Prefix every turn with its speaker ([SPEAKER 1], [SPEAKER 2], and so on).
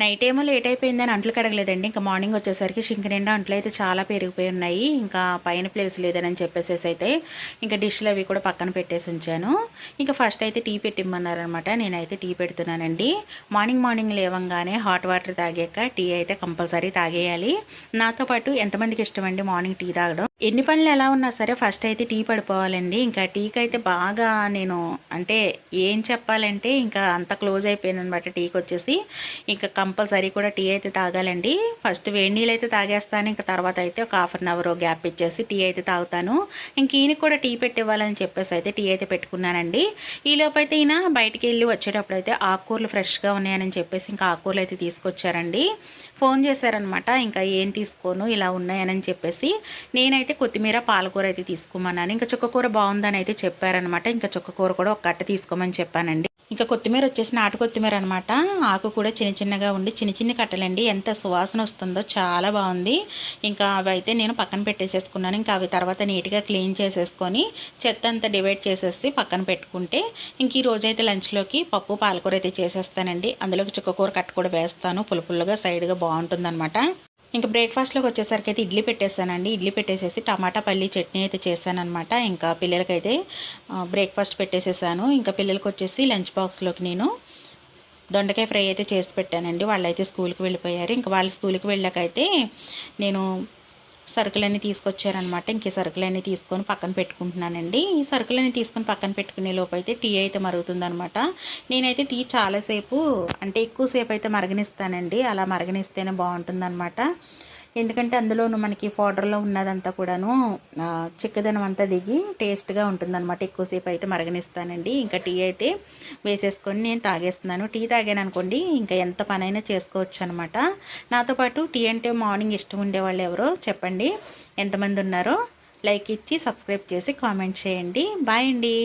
[SPEAKER 1] Night ఏమో late అయిపోయిందని అంట్లు కడగలేదండి. ఇంకా మార్నింగ్ వచ్చేసరికి షింక్ నిండా అంట్లు అయితే చాలా పెరిగిపోయి ఉన్నాయి. ఇంకా పైన ప్లేస్ లేదని చెప్పేసేసి అయితే ఇంకా డిష్లు అవి కూడా పక్కన పెట్టేసి ఉంచాను. ఇంకా ఫస్ట్ అయితే టీ పెట్టిమ్మన్నారనమాట నేనైతే టీ పెడుతున్నానండి. మార్నింగ్ మార్నింగ్ లేవంగానే హాట్ వాటర్ తాగాక టీ అయితే కంపల్సరీ తాగేయాలి. నాతో పాటు ఎంతమందికి ఇష్టం అండి మార్నింగ్ టీ తాగడం? ఎన్ని పనులు ఎలా ఉన్నా సరే ఫస్ట్ అయితే టీ పడిపోవాలండి ఇంకా టీకి అయితే బాగా నేను అంటే ఏం చెప్పాలంటే ఇంకా అంత క్లోజ్ అయిపోయాను అనమాట టీకి వచ్చేసి ఇంకా కంపల్సరీ కూడా టీ అయితే తాగాలండి. ఫస్ట్ వేడి నీళ్ళు అయితే తాగేస్తాను. ఇంకా తర్వాత అయితే ఒక హాఫ్ అన్ అవర్ గ్యాప్ ఇచ్చేసి టీ అయితే తాగుతాను. ఇంక ఈయనకి కూడా టీ పెట్టివ్వాలని చెప్పేసి అయితే టీ అయితే పెట్టుకున్నానండి. ఈ లోపైతే ఈయన బయటికి వెళ్ళి వచ్చేటప్పుడు అయితే ఆకుకూరలు ఫ్రెష్గా ఉన్నాయని చెప్పేసి ఇంకా ఆకుకూరలు అయితే తీసుకొచ్చారండి. ఫోన్ చేశారనమాట ఇంకా ఏం తీసుకోను ఇలా ఉన్నాయని చెప్పేసి. నేనైతే కొత్తిమీర పాలకూర అయితే తీసుకోమన్నాను. ఇంకా చుక్కకూర బాగుందని అయితే చెప్పారనమాట ఇంకా చుక్కకూర కూడా ఒక కట్ట తీసుకోమని చెప్పానండి. ఇంకా కొత్తిమీర వచ్చేసి నాటు కొత్తిమీర అనమాట ఆకు కూడా చిన్న చిన్నగా ఉండి చిన్న చిన్న కట్టలండి. ఎంత సువాసన వస్తుందో చాలా బాగుంది. ఇంకా అవి అయితే నేను పక్కన పెట్టేసేసుకున్నాను. ఇంకా అవి తర్వాత నీట్గా క్లీన్ చేసేసుకొని చెత్త అంతా డివైడ్ చేసేసి పక్కన పెట్టుకుంటే ఇంక ఈ రోజైతే లంచ్లోకి పప్పు పాలకూర అయితే చేసేస్తానండి. అందులోకి చుక్కకూర కట్ట కూడా వేస్తాను. పులుపులుగా సైడ్గా బాగుంటుందన్నమాట. ఇంకా బ్రేక్ఫాస్ట్లోకి వచ్చేసరికి అయితే ఇడ్లీ పెట్టేస్తానండి. ఇడ్లీ పెట్టేసేసి టమాటా పల్లి చట్నీ అయితే చేశానమాట ఇంకా పిల్లలకైతే బ్రేక్ఫాస్ట్ పెట్టేసేసాను. ఇంకా పిల్లలకి వచ్చేసి లంచ్ బాక్స్లోకి నేను దొండకాయ ఫ్రై అయితే చేసి పెట్టానండి. వాళ్ళైతే స్కూల్కి వెళ్ళిపోయారు. ఇంకా వాళ్ళు స్కూల్కి వెళ్ళాకైతే నేను సరుకులన్నీ తీసుకొచ్చారనమాట ఇంక సరుకులన్నీ తీసుకొని పక్కన పెట్టుకుంటున్నానండి. ఈ సరుకులన్నీ తీసుకొని పక్కన పెట్టుకునే లోపు అయితే టీ అయితే మరుగుతుందనమాట నేనైతే టీ చాలాసేపు అంటే ఎక్కువసేపు అయితే మరగనిస్తానండి. అలా మరగనిస్తేనే బాగుంటుందన్నమాట. ఎందుకంటే అందులోను మనకి పౌడర్లో ఉన్నదంతా కూడాను చిక్కదనం అంతా దిగి టేస్ట్గా ఉంటుందన్నమాట. ఎక్కువసేపు అయితే మరగనిస్తానండి. ఇంకా టీ అయితే వేసేసుకొని నేను తాగేస్తున్నాను. టీ తాగాను అనుకోండి ఇంకా ఎంత పనైనా చేసుకోవచ్చు అనమాట నాతో పాటు టీ అంటే మార్నింగ్ ఇష్టం ఉండేవాళ్ళు ఎవరో చెప్పండి. ఎంతమంది ఉన్నారో లైక్ ఇచ్చి సబ్స్క్రైబ్ చేసి కామెంట్ చేయండి. బాయ్ అండి.